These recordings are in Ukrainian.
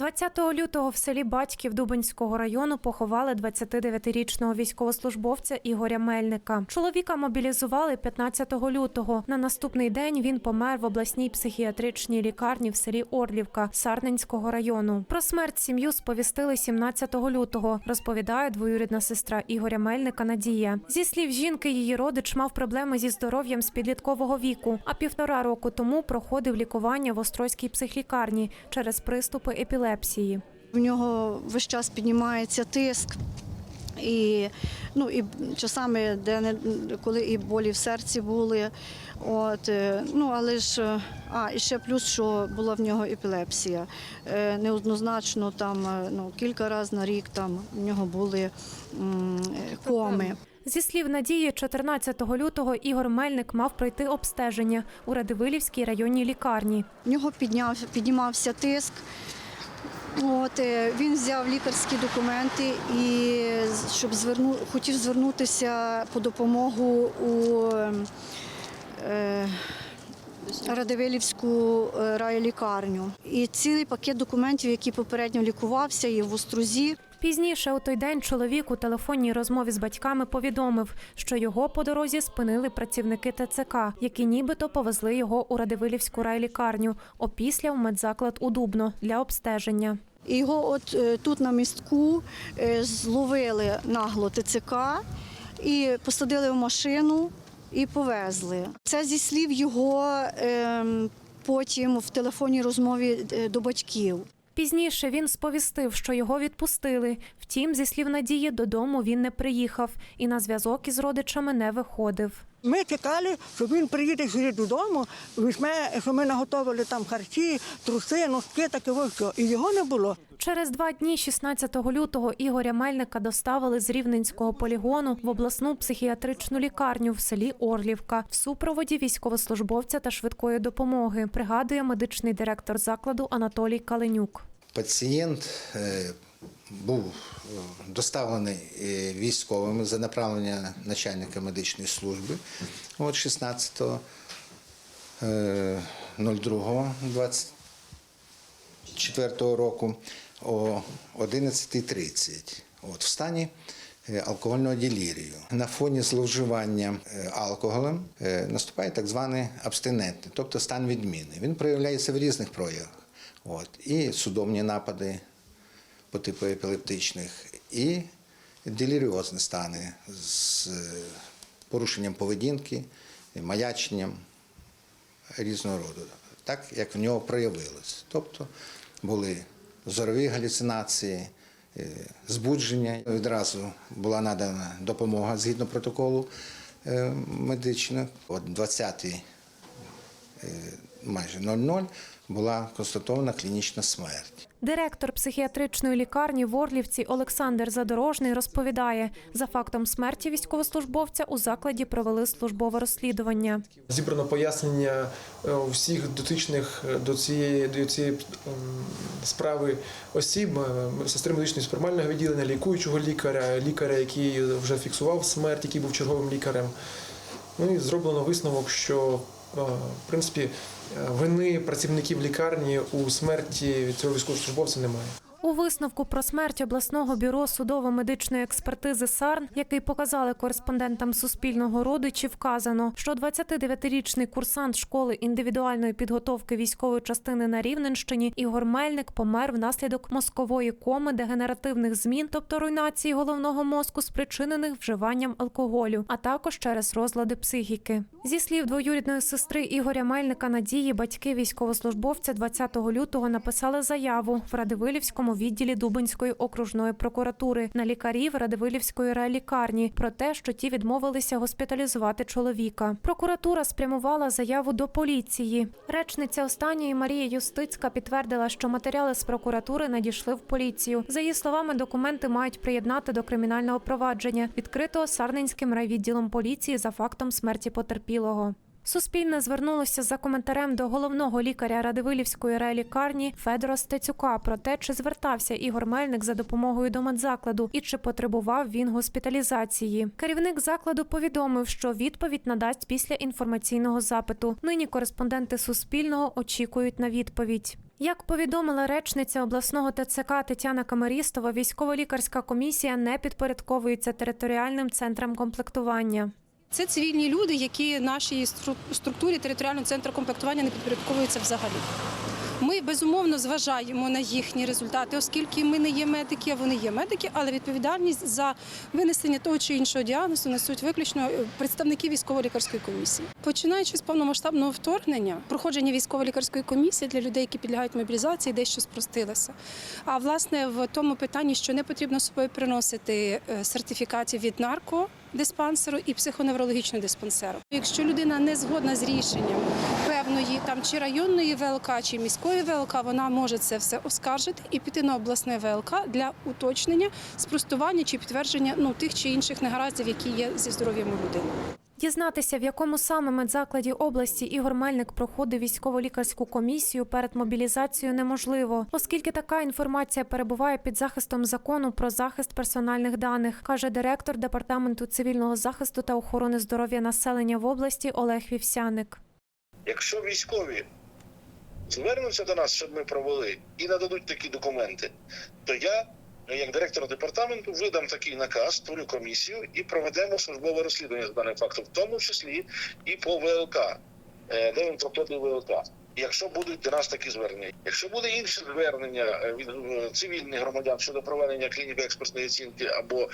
20 лютого в селі Батьків Дубинського району поховали 29-річного військовослужбовця Ігоря Мельника. Чоловіка мобілізували 15 лютого. На наступний день він помер в обласній психіатричній лікарні в селі Орлівка Сарненського району. Про смерть сім'ю сповістили 17 лютого. Розповідає двоюрідна сестра Ігоря Мельника Надія. Зі слів жінки, її родич мав проблеми зі здоров'ям з підліткового віку, а півтора року тому проходив лікування в Острозькій психлікарні через приступи епілепсії. В нього весь час піднімається тиск. І, ну, і часами, де не, коли і болі в серці були. От, е, ну, але ж, е, а, і ще плюс, що була в нього епілепсія. Е, Неоднозначно там ну, кілька разів на рік там в нього були м, е, коми. Зі слів Надії, 14 лютого Ігор Мельник мав пройти обстеження у Радивилівській районній лікарні. В нього підняв, піднімався тиск. От, е, він взяв лікарські документи і щоб зверну, хотів звернутися по допомогу у е, Радивилівську е, райлікарню. І цілий пакет документів, які попередньо лікувався, і в Острозі. Пізніше у той день чоловік у телефонній розмові з батьками повідомив, що його по дорозі спинили працівники ТЦК, які нібито повезли його у Радивилівську райлікарню, опісля в медзаклад у Дубно для обстеження. І його от е, тут на містку е, зловили нагло ТЦК і посадили в машину і повезли. Це зі слів його ем, потім в телефонній розмові е, до батьків. Пізніше він сповістив, що його відпустили. Втім, зі слів Надії, додому він не приїхав і на зв'язок із родичами не виходив. Ми чекали, що він приїде сюди додому, візьме, що ми наготовили там харчі, труси, носки, таке що. І його не було. Через два дні, 16 лютого, Ігоря Мельника доставили з Рівненського полігону в обласну психіатричну лікарню в селі Орлівка в супроводі військовослужбовця та швидкої допомоги. Пригадує медичний директор закладу Анатолій Каленюк. Пацієнт е, був е, доставлений е, військовими за направлення начальника медичної служби от 16 02.24 року о 11.30 от, в стані е, алкогольного делірію. На фоні зловживання е, алкоголем е, наступає так званий абстинентний, тобто стан відміни. Він проявляється в різних проявах. От, і судомні напади по типу епілептичних, і деліріозні стани з е, порушенням поведінки, маяченням різного роду, так як в нього проявилось. Тобто були зорові галюцинації, е, збудження. Відразу була надана допомога згідно протоколу е, медичного. 20-й е, майже 00 була констатована клінічна смерть. Директор психіатричної лікарні в Орлівці Олександр Задорожний розповідає, за фактом смерті військовослужбовця у закладі провели службове розслідування. Зібрано пояснення е, всіх дотичних е, до цієї до цієї справи осіб, е, сестри медичної спромального відділення, лікуючого лікаря, лікаря, який вже фіксував смерть, який був черговим лікарем. Ну і зроблено висновок, що в принципі е, вини працівників лікарні у смерті цього військовослужбовця немає. У висновку про смерть обласного бюро судово-медичної експертизи САРН, який показали кореспондентам Суспільного родичі, вказано, що 29-річний курсант школи індивідуальної підготовки військової частини на Рівненщині Ігор Мельник помер внаслідок мозкової коми дегенеративних змін, тобто руйнації головного мозку, спричинених вживанням алкоголю, а також через розлади психіки. Зі слів двоюрідної сестри Ігоря Мельника Надії, батьки військовослужбовця 20 лютого написали заяву в Радивилівському відділі Дубинської окружної прокуратури на лікарів Радивилівської райлікарні про те, що ті відмовилися госпіталізувати чоловіка. Прокуратура спрямувала заяву до поліції. Речниця останньої Марія Юстицька підтвердила, що матеріали з прокуратури надійшли в поліцію. За її словами, документи мають приєднати до кримінального провадження, відкритого Сарненським райвідділом поліції за фактом смерті потерпілого. Суспільне звернулося за коментарем до головного лікаря Радивилівської райлікарні Федора Стецюка про те, чи звертався Ігор Мельник за допомогою до медзакладу і чи потребував він госпіталізації. Керівник закладу повідомив, що відповідь надасть після інформаційного запиту. Нині кореспонденти Суспільного очікують на відповідь. Як повідомила речниця обласного ТЦК Тетяна Камарістова, військово-лікарська комісія не підпорядковується територіальним центрам комплектування. Це цивільні люди, які нашій структурі територіального центру комплектування не підпорядковуються взагалі. Ми безумовно зважаємо на їхні результати, оскільки ми не є медики, а вони є медики, але відповідальність за винесення того чи іншого діагнозу несуть виключно е, представники військово-лікарської комісії. Починаючи з повномасштабного вторгнення, проходження військово-лікарської комісії для людей, які підлягають мобілізації, дещо спростилося. А власне в тому питанні, що не потрібно собою приносити е, сертифікатів від наркодиспансеру і психоневрологічного диспансеру. Якщо людина не згодна з рішенням певної там чи районної ВЛК, чи міської ВЛК, вона може це все оскаржити і піти на обласне ВЛК для уточнення, спростування чи підтвердження ну тих чи інших негараздів, які є зі здоров'ям людини. Дізнатися, в якому саме медзакладі області Ігор Мельник проходив військово-лікарську комісію перед мобілізацією неможливо, оскільки така інформація перебуває під захистом закону про захист персональних даних, каже директор департаменту цивільного захисту та охорони здоров'я населення в області Олег Вівсяник. Якщо військові звернуться до нас, щоб ми провели і нададуть такі документи, то я, як директор департаменту, видам такий наказ, створю комісію і проведемо службове розслідування з даних факту, в тому числі і по ВЛК, е, де він проходив ВЛК. Якщо будуть до нас такі звернення, якщо буде інше звернення е, від е, цивільних громадян щодо проведення клініки експертної оцінки або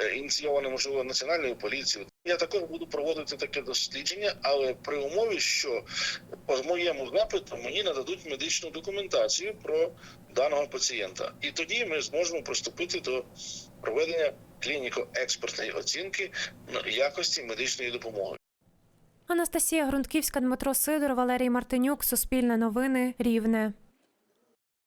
е, ініційоване можливо національною поліцією, я також буду проводити таке дослідження, але при умові, що по моєму запиту мені нададуть медичну документацію про даного пацієнта, і тоді ми зможемо приступити до проведення клініко-експертної оцінки якості медичної допомоги. Анастасія Грунтківська, Дмитро Сидор, Валерій Мартинюк, Суспільне новини, Рівне.